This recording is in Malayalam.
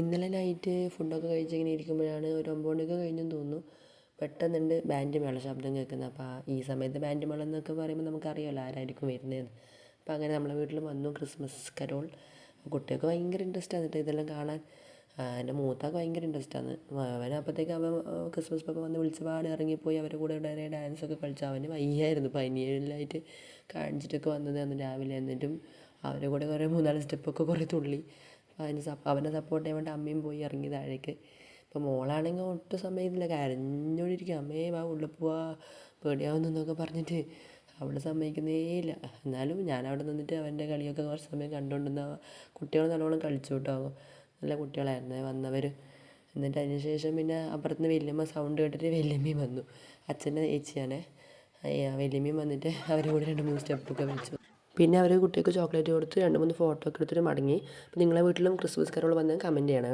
ഇന്നലെ നൈറ്റ് ഫുഡൊക്കെ കഴിച്ച് ഇങ്ങനെ ഇരിക്കുമ്പോഴാണ് ഒരു ഒമ്പത് മണിയൊക്കെ കഴിഞ്ഞെന്ന് തോന്നുന്നു. പെട്ടെന്നുണ്ട് ബാൻഡ് മേള ശബ്ദം കേൾക്കുന്നത് അപ്പോൾ ഈ സമയത്ത് ബാൻഡ് മേളം എന്നൊക്കെ പറയുമ്പോൾ നമുക്കറിയാമല്ലോ ആരായിരിക്കും വരുന്നതെന്ന് അപ്പോൾ അങ്ങനെ നമ്മളെ വീട്ടിൽ വന്നു ക്രിസ്മസ് കരോൾ കുട്ടികൾക്ക് ഭയങ്കര ഇൻട്രസ്റ്റാണ് കേട്ടോ ഇതെല്ലാം കാണാൻ. എന്റെ മൂത്താൾക്ക് ഭയങ്കര ഇൻട്രസ്റ്റാണ് അവൻ അപ്പോഴത്തേക്ക് അവൻ ക്രിസ്മസ് പപ്പ വന്ന് വിളിച്ച പാട് ഇറങ്ങിപ്പോയി. അവരുടെ കൂടെ ഉടനെ ഡാൻസൊക്കെ കളിച്ച് അവന് വയ്യായിരുന്നു. പനിയെല്ലാമായിട്ട് കാണിച്ചിട്ടൊക്കെ വന്നത് അന്ന് രാവിലെ എന്നിട്ടും അവരുടെ കൂടെ കുറേ മൂന്നാൽ സ്റ്റെപ്പൊക്കെ കുറേ തുള്ളി. അതിന് അവനെ സപ്പോർട്ട് ചെയ്യാൻ വേണ്ടി അമ്മയും പോയി ഇറങ്ങി താഴേക്ക്. ഇപ്പോൾ മോളാണെങ്കിൽ ഒട്ടും സമ്മതിക്കുന്നില്ല കരഞ്ഞോണ്ടിരിക്കുക അമ്മേ വാ ഉള്ളിൽ പോവാ. പേടിയാവുന്നൊക്കെ പറഞ്ഞിട്ട് അവൾ സമ്മതിക്കുന്നേ ഇല്ല എന്നാലും ഞാൻ അവിടെ നിന്നിട്ട് അവന്റെ കളിയൊക്കെ കുറച്ച് സമയം കണ്ടുകൊണ്ടിരുന്ന കുട്ടികൾ നല്ലോണം കളിച്ചു കേട്ടോ നല്ല കുട്ടികളായിരുന്നു വന്നവർ എന്നിട്ട് അതിന് ശേഷം പിന്നെ അപ്പുറത്തുനിന്ന് വല്യമ്മ സൗണ്ട് കേട്ടിട്ട് വല്യമ്മയും വന്നു. അച്ഛന്റെ ചേച്ചിയാണേ. വല്യമ്മയും വന്നിട്ട് അവരോട് രണ്ട് മൂന്ന് സ്റ്റെപ്പൊക്കെ വെച്ചു. പിന്നെ അവർ കുട്ടികൾക്ക് ചോക്ലേറ്റ് കൊടുത്ത് രണ്ട് മൂന്ന് ഫോട്ടോ ഒക്കെ എടുത്തിട്ട് മടങ്ങി. അപ്പോൾ നിങ്ങളെ വീട്ടിലും ക്രിസ്മസ് കരോൾ വന്നാൽ കമന്റ് ചെയ്യണം.